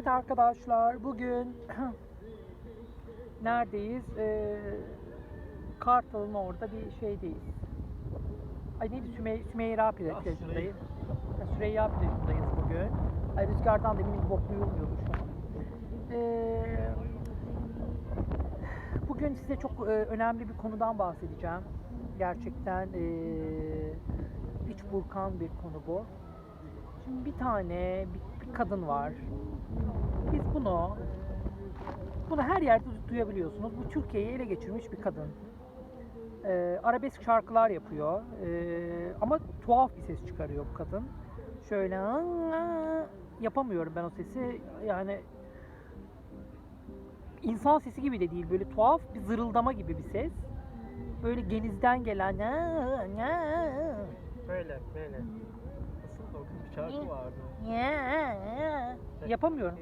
Evet arkadaşlar bugün neredeyiz? Ee, Kartal'ın orada bir şeydeyiz. Ay neydi Sümey Sümeyra plajındayız. Süreyya plajındayız bugün. Ay rüzgardan da eminim bok duyulmuyordur şu an. Ee, bugün size çok e, önemli bir konudan bahsedeceğim. Gerçekten e, iç burkan bir konu bu. Şimdi bir tane bir kadın var. Biz bunu bunu her yerde duyabiliyorsunuz. Bu Türkiye'yi ele geçirmiş bir kadın. Ee, arabesk şarkılar yapıyor. Ee, ama tuhaf bir ses çıkarıyor bu kadın. Şöyle yapamıyorum ben o sesi. Yani insan sesi gibi de değil. Böyle tuhaf bir zırıldama gibi bir ses. Böyle genizden gelen! Böyle, böyle. Şarkı vardı. yapamıyorum.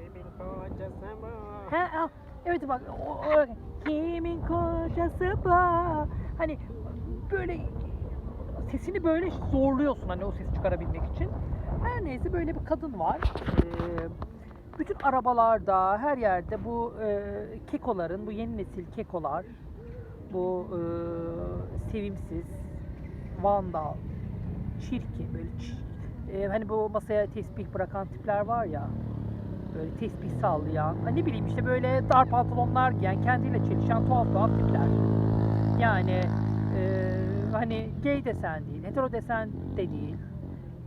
Ha, evet bak o, o, kimin kocası bu? Hani böyle sesini böyle zorluyorsun hani o sesi çıkarabilmek için. Her neyse böyle bir kadın var. Ee, bütün arabalarda her yerde bu e, kekoların, bu yeni nesil kekolar, bu e, sevimsiz, vandal, çirkin böyle e, hani bu masaya tesbih bırakan tipler var ya böyle tesbih sallayan, ha ne bileyim işte böyle dar pantolonlar giyen, kendiyle çelişen tuhaf tuhaf tipler. Yani e, hani gay desen değil, hetero desen de değil.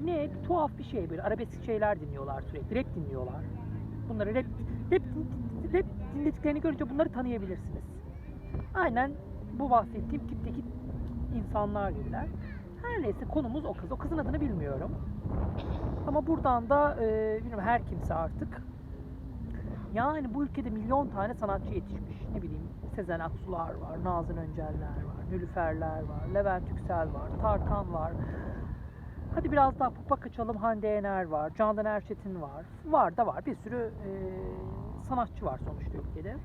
Ne tuhaf bir şey böyle arabesk şeyler dinliyorlar sürekli, rap dinliyorlar. Bunları rap, rap, rap dinlediklerini görünce bunları tanıyabilirsiniz. Aynen bu bahsettiğim tipteki insanlar gibiler. Her neyse konumuz o kız. O kızın adını bilmiyorum. Ama buradan da e, bilmiyorum her kimse artık yani bu ülkede milyon tane sanatçı yetişmiş. Ne bileyim Sezen Aksular var, Nazan Önceller var, Nülüferler var, Levent Yüksel var, Tarkan var. Hadi biraz daha pupa kaçalım Hande Yener var, Candan Erçetin var. Var da var. Bir sürü e, sanatçı var sonuçta ülkede.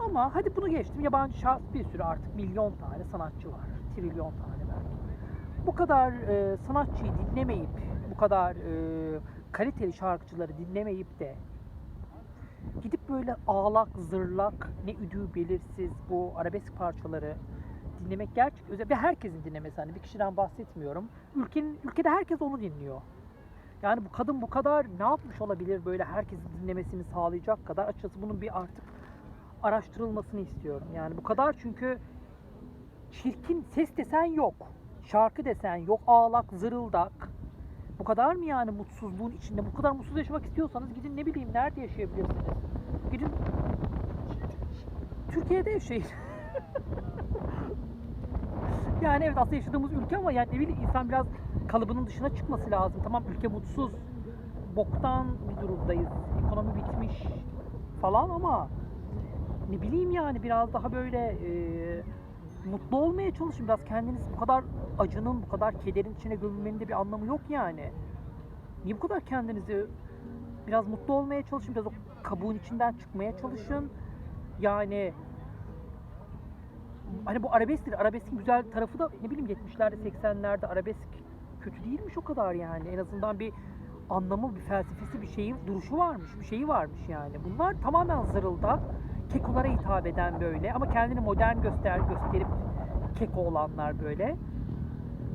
Ama hadi bunu geçtim. Yabancı şahıs bir sürü artık milyon tane sanatçı var. Trilyon tane belki. Bu kadar e, sanatçıyı dinlemeyip, kadar e, kaliteli şarkıcıları dinlemeyip de gidip böyle ağlak, zırlak, ne üdüğü belirsiz bu arabesk parçaları dinlemek gerçek özel ve herkesin dinlemesi hani bir kişiden bahsetmiyorum. Ülkenin ülkede herkes onu dinliyor. Yani bu kadın bu kadar ne yapmış olabilir böyle herkesin dinlemesini sağlayacak kadar açıkçası bunun bir artık araştırılmasını istiyorum. Yani bu kadar çünkü çirkin ses desen yok. Şarkı desen yok. Ağlak, zırıldak. Bu kadar mı yani mutsuzluğun içinde? Bu kadar mutsuz yaşamak istiyorsanız gidin ne bileyim nerede yaşayabilirsiniz? Gidin Türkiye'de yaşayın. yani evet aslında yaşadığımız ülke ama yani ne bileyim insan biraz kalıbının dışına çıkması lazım. Tamam ülke mutsuz. Boktan bir durumdayız. Ekonomi bitmiş falan ama ne bileyim yani biraz daha böyle e, mutlu olmaya çalışın. Biraz kendiniz bu kadar acının, bu kadar kederin içine gömülmenin de bir anlamı yok yani. Niye bu kadar kendinizi biraz mutlu olmaya çalışın, biraz o kabuğun içinden çıkmaya çalışın. Yani hani bu arabesktir. Arabeskin güzel tarafı da ne bileyim 70'lerde 80'lerde arabesk kötü değilmiş o kadar yani. En azından bir anlamı, bir felsefesi, bir şeyi, duruşu varmış, bir şeyi varmış yani. Bunlar tamamen zırıldak, kekolara hitap eden böyle ama kendini modern göster gösterip keko olanlar böyle.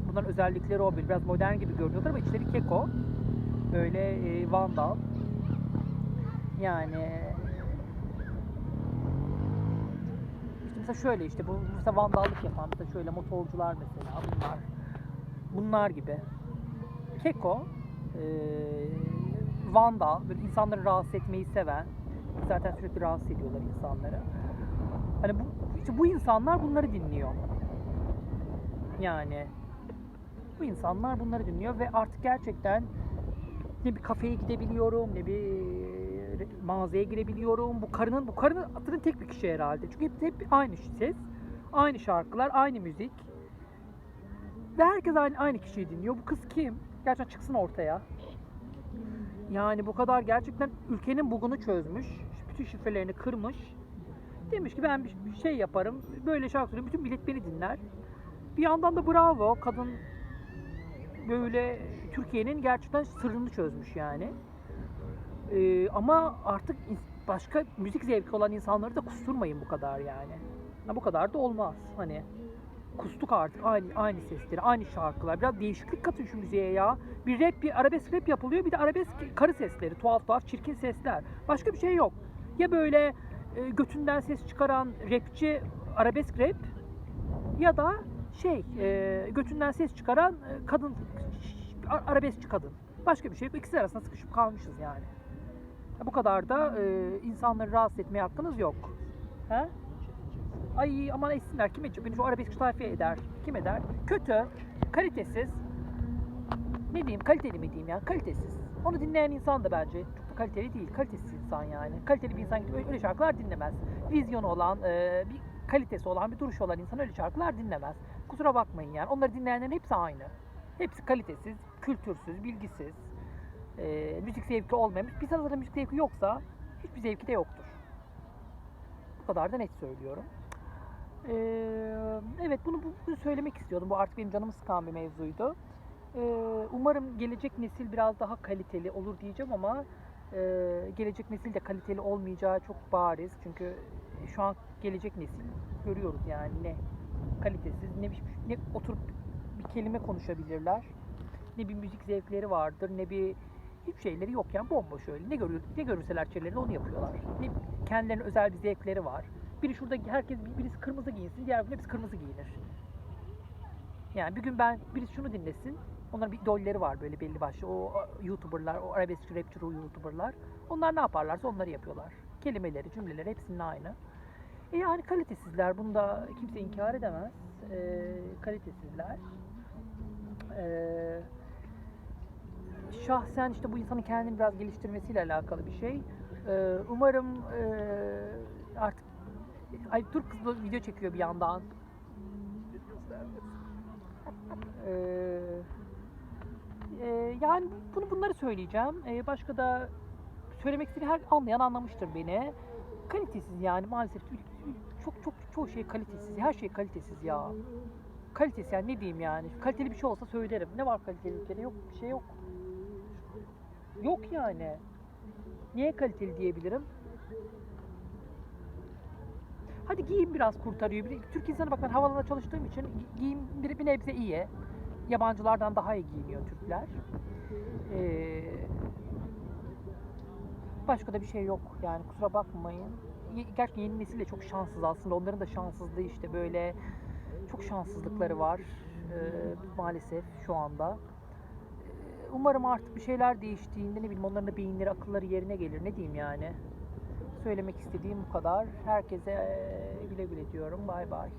Bunların özellikleri o böyle biraz modern gibi görünüyorlar ama içleri keko. Böyle e, vandal. Yani işte mesela şöyle işte bu mesela vandallık yapan mesela şöyle motorcular mesela bunlar. Bunlar gibi. Keko, e, vandal, böyle insanları rahatsız etmeyi seven, zaten sürekli rahatsız ediyorlar insanları. Hani bu, işte bu insanlar bunları dinliyor. Yani bu insanlar bunları dinliyor ve artık gerçekten ne bir kafeye gidebiliyorum ne bir mağazaya girebiliyorum. Bu karının bu karının adının tek bir kişi herhalde. Çünkü hep, hep aynı ses, aynı şarkılar, aynı müzik. Ve herkes aynı, aynı kişiyi dinliyor. Bu kız kim? Gerçekten çıksın ortaya. Yani bu kadar gerçekten ülkenin bugunu çözmüş. Bütün şifrelerini kırmış. Demiş ki ben bir şey yaparım. Böyle şarkı söyleyeyim. Bütün millet beni dinler. Bir yandan da bravo. Kadın böyle Türkiye'nin gerçekten sırrını çözmüş yani. Ee, ama artık başka müzik zevki olan insanları da kusturmayın bu kadar yani. Ha, bu kadar da olmaz hani. Kustuk artık aynı aynı sesleri, aynı şarkılar. Biraz değişiklik katın şu müziğe ya. Bir rap, bir arabesk rap yapılıyor. Bir de arabesk karı sesleri, tuhaf tuhaf çirkin sesler. Başka bir şey yok. Ya böyle e, götünden ses çıkaran rapçi arabesk rap ya da şey e, götünden ses çıkaran e, kadın arabeskçi kadın. Başka bir şey yok. İkisi arasında sıkışıp kalmışız yani. Ya Bu kadar da e, insanları rahatsız etmeye hakkınız yok. He? Ay aman etsinler kim edecek? Beni şu arabeskçi tayfa eder. Kim eder? Kötü, kalitesiz. Ne diyeyim kaliteli mi diyeyim ya? Kalitesiz. Onu dinleyen insan da bence kaliteli değil. Kalitesiz insan yani. Kaliteli bir insan gidip öyle- şarkılar dinlemez. Vizyonu olan, e, bir kalitesi olan, bir duruşu olan insan öyle şarkılar dinlemez. Kusura bakmayın yani. Onları dinleyenlerin hepsi aynı. Hepsi kalitesiz, kültürsüz, bilgisiz, e, müzik zevki olmamış. Bir sırada müzik zevki yoksa hiçbir zevki de yoktur. Bu kadar da net söylüyorum. Ee, evet bunu, bunu söylemek istiyordum. Bu artık benim canımı sıkan bir mevzuydu. Ee, umarım gelecek nesil biraz daha kaliteli olur diyeceğim ama e, gelecek nesil de kaliteli olmayacağı çok bariz. Çünkü şu an gelecek nesil görüyoruz yani ne kalitesiz ne, ne oturup bir kelime konuşabilirler. Ne bir müzik zevkleri vardır ne bir hiçbir şeyleri yok yani bomboş öyle. Ne görür ne görürseler çevrelerinde onu yapıyorlar. Ne kendilerine özel bir zevkleri var. Biri şurada herkes birisi kırmızı giyinsin, diğer hepsi kırmızı giyinir. Yani bir gün ben birisi şunu dinlesin. Onların bir idolleri var böyle belli başlı. O YouTuber'lar, o arabesk rapçi YouTuber'lar. Onlar ne yaparlarsa onları yapıyorlar. Kelimeleri, cümleleri hepsinin aynı. E yani kalitesizler. Bunu da kimse inkar edemez. E, kalitesizler. E, şahsen işte bu insanın kendini biraz geliştirmesiyle alakalı bir şey. E, umarım e, artık Ay dur kız da video çekiyor bir yandan. Ee, yani bunu bunları söyleyeceğim. Ee, başka da söylemek istediğim her anlayan anlamıştır beni. Kalitesiz yani maalesef çok çok çoğu şey kalitesiz. Her şey kalitesiz ya. Kalitesiz yani ne diyeyim yani. Kaliteli bir şey olsa söylerim. Ne var kaliteli kere? Yok bir şey yok. Yok yani. Niye kaliteli diyebilirim? Hadi giyim biraz kurtarıyor. Türk insanı bak ben havalarda çalıştığım için gi- giyim bir, bir nebze iyi. Yabancılardan daha iyi giyiniyor Türkler. Ee, başka da bir şey yok yani kusura bakmayın. Gerçekten yeni nesil de çok şanssız aslında. Onların da şanssızlığı işte böyle çok şanssızlıkları var ee, maalesef şu anda. Ee, Umarım artık bir şeyler değiştiğinde ne bileyim onların da beyinleri, akılları yerine gelir. Ne diyeyim yani. Söylemek istediğim bu kadar. Herkese eee, güle güle diyorum. Bay bay.